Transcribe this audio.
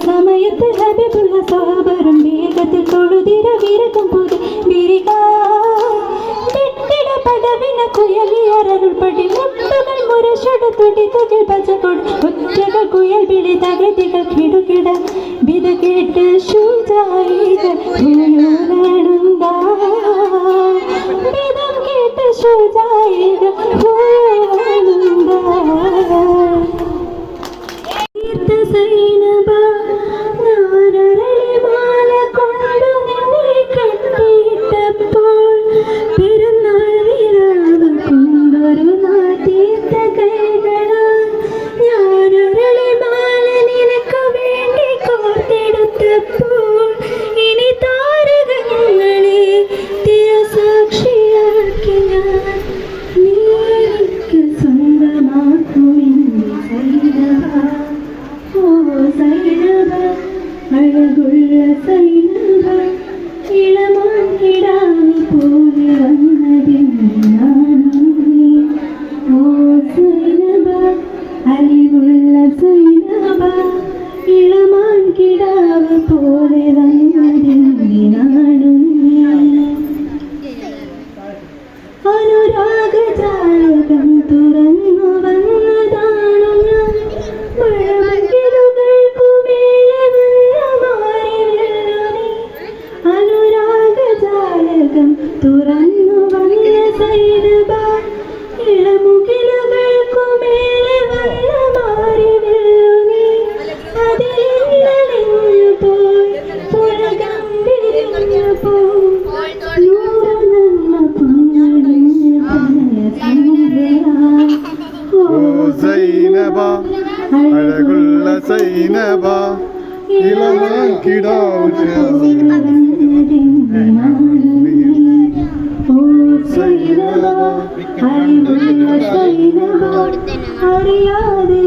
சமயத்தில் ஹபிபுல்லா சஹாபரும் வேகத்தில் தொழுதிர விரக்கும் போது விரிகா. திட்டிடப்படவின குயலியரருள் படி முட்டுகள் முரசொடு துடித்துகள் பச்சகொடு முற்றகள் குயல் விழி தகதிகள் கிடுகிட விது கேட்டு അഴകുള്ള സൈനബ ഇളമാൻ കിടാവി പോലെ വന്നതെന്നാണ് നീ ഓ സൈനബ അലിവുള്ള സൈനബ ഇളമാൻ കിടാവ് പോലെ വന്നതെന്നാണ് നീ അനുരാഗജാലകം തുറന്നു വന്ന സൈനബ ഇളമുകിലുകൾക്കു മേലെ വന്ന മാറിവില്ലുനി. അതിലിന്നലിഞ്ഞു പോയി പുളകം വിരിഞ്ഞു പോയി ഓ സൈനബ അഴകുള്ള സൈനബ ഇളമാൻ അറിയാതെ